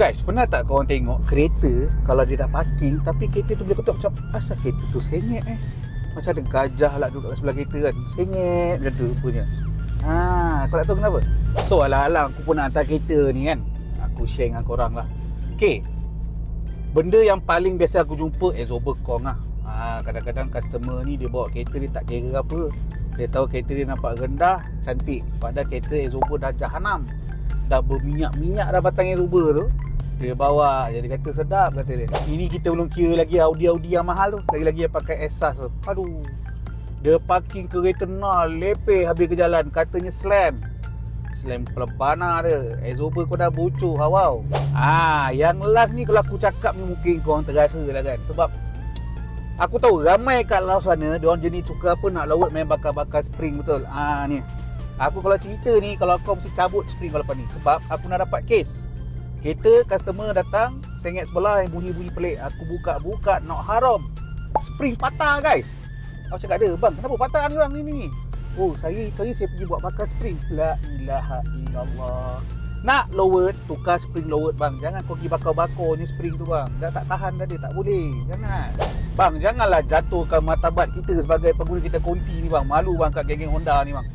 Guys, pernah tak korang tengok kereta kalau dia dah parking tapi kereta tu boleh ketuk macam asal kereta tu sengit eh. Macam ada gajah lah duduk kat sebelah kereta kan. Sengit macam tu rupanya. Ha, kau tak tahu kenapa? So alang-alang aku pun nak hantar kereta ni kan. Aku share dengan korang lah. Okay. Benda yang paling biasa aku jumpa exober kong lah. Ha, kadang-kadang customer ni dia bawa kereta dia tak kira apa. Dia tahu kereta dia nampak rendah, cantik. Padahal kereta exober dah jahanam. Dah berminyak-minyak dah batang exober tu. Dia bawa je dia kata sedap kata dia. Ini kita belum kira lagi Audi-Audi yang mahal tu. Lagi-lagi yang pakai Esas tu. Aduh. Dia parking kereta nol lepeh habis ke jalan katanya slam. Slam pelebana dia. Exober kau dah bocor hawau. Ah, yang last ni kalau aku cakap ni mungkin kau orang terasa lah kan. Sebab aku tahu ramai kat laut sana dia orang jenis suka apa nak laut main bakar-bakar spring betul. Ah ni. Aku kalau cerita ni kalau kau mesti cabut spring kalau lepas ni sebab aku nak dapat case. Kereta customer datang sengit sebelah yang bunyi-bunyi pelik. Aku buka-buka nak haram. Spring patah guys. Aku cakap dia, bang kenapa patah ni bang ni ni? Oh saya tadi saya pergi buat bakar spring. La ilaha illallah. Nak lowered, tukar spring lowered bang. Jangan kau pergi bakar-bakar ni spring tu bang. Dah tak tahan dah dia, tak boleh. Jangan. Bang, janganlah jatuhkan martabat kita sebagai pengguna kita konti ni bang. Malu bang kat geng-geng Honda ni bang.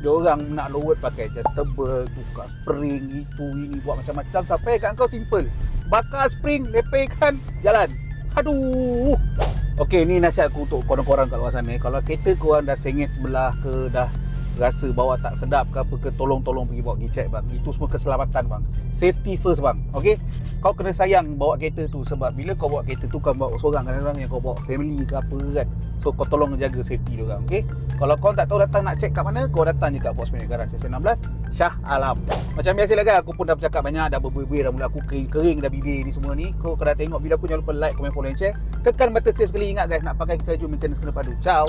Dia orang nak lowered pakai adjustable, tukar spring, itu, ini, buat macam-macam sampai kat kau simple. Bakar spring, lepehkan, jalan. Aduh. Okey, ni nasihat aku untuk korang-korang kat luar sana. Kalau kereta korang dah sengit sebelah ke dah rasa bawa tak sedap ke apa ke tolong-tolong pergi bawa pergi check bang. Itu semua keselamatan bang. Safety first bang. Okey. Kau kena sayang bawa kereta tu sebab bila kau bawa kereta tu kau bawa seorang kadang-kadang yang kau bawa family ke apa kan. So kau tolong jaga safety dia orang. Okey. Kalau kau tak tahu datang nak check kat mana, kau datang je kat Boss Minute Garage Station 16 Shah Alam. Macam biasa lah kan aku pun dah bercakap banyak dah berbuih-buih dah mula aku kering-kering dah bibir ni semua ni. Kau kalau tengok video aku jangan lupa like, komen, follow and share. Tekan button share sekali ingat guys nak pakai kita laju maintenance kena padu. Ciao.